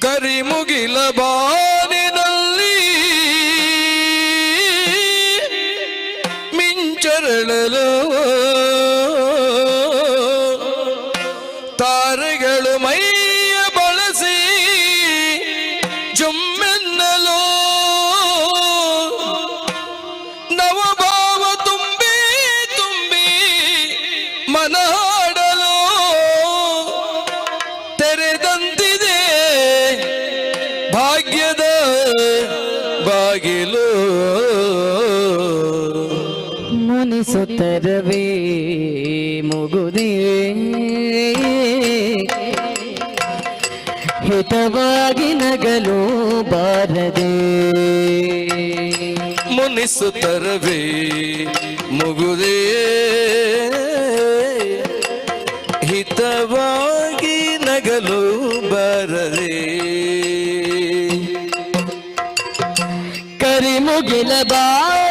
ಕರಿಮುಗಿಲ ಬಾನಿನಲ್ಲಿ. ಮಿಂಚರಳಲು ಮುನಿಸುತ್ತರವೇ ಮುಗುದೇ ಹಿತವಾಗಿ ನಗಲು ಬಾರದೆ. ಮುನಿಸುತ್ತರವೇ ಮುಗುದೇ. ಹಿತವಾಗಿ ನಗಲು ಬರದೆ. ಕರಿಮುಗಿಲ ಬಾನಿನಲ್ಲಿ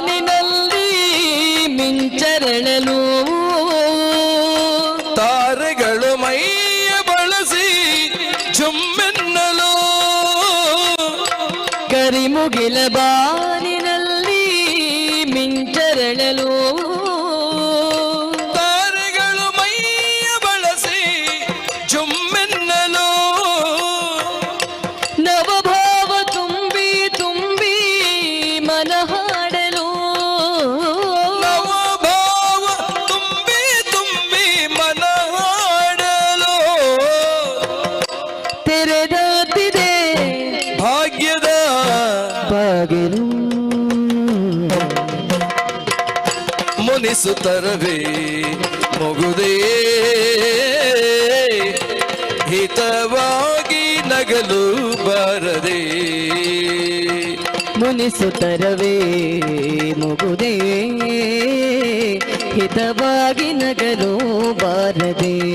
ಮಿಂಚರಳಲು ತಾರೆಗಳು ಮೈಯ ಬಳಸಿ ಚುಮ್ಮೆನ್ನಲು ಕರಿಮುಗಿಲ ಬಾನಿನಲ್ಲಿ ಮಿಂಚರಳಲು ಬಾಗಿಲು ಮುನಿಸುತ್ತರವೇ ಮಗುದೇ. ಹಿತವಾಗಿ ನಗಲು ಬಾರದೆ. ಮುನಿಸುತ್ತರವೇ ಮಗುದೇ. ಹಿತವಾಗಿ ನಗಲು ಬಾರದೆ.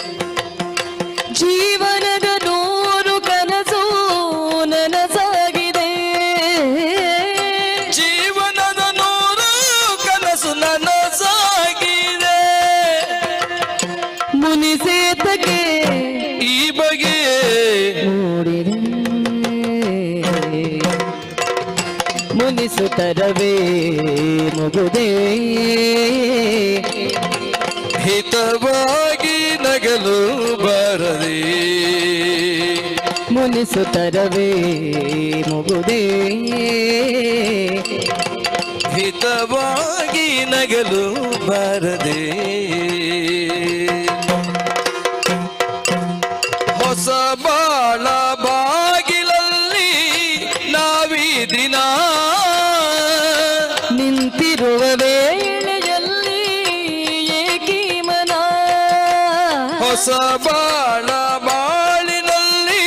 ಮುನಿಸುತ್ತರವೇ ಮುಗುದೇ. ಹಿತವಾಗಿ ನಗಲು ಬರದೆ. ಮುನಿಸುತ್ತರವೇ ಮುಗುದೇ. ಹಿತವಾಗಿ ನಗಲು ಬರದೆ. ಹೊಸ ಬಾಳ ಹೊಸ ಬಾಳ ಬಾಳಿನಲ್ಲಿ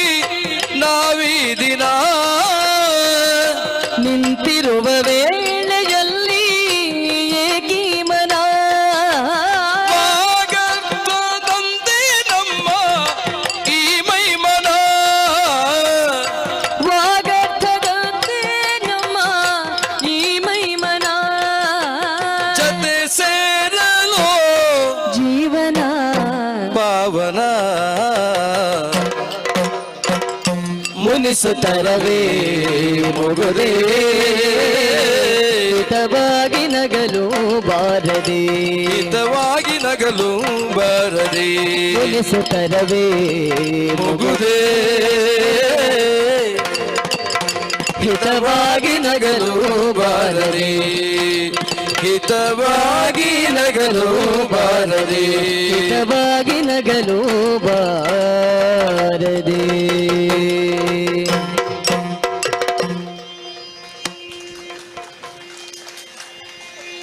ನಾವೀ ದಿನ ಮುನಿಸುತ್ತರವೇ ಮುಗುದೇ ಹಿತವಾಗಿ ನಗಲು ಬಾರದೆ. ಹಿತವಾಗಿ ನಗಲು ಬಾರದೆ. ಮುನಿಸುತ್ತರವೇ ಮುಗುದೇ ಹಿತವಾಗಿ ನಗಲು ಬಾರದೆ. ಹಿತವಾಗಿ ನಗಲು ಬಾರದೆ. ಹಿತವಾಗಿ ನಗಲು ಬಾರದೆ.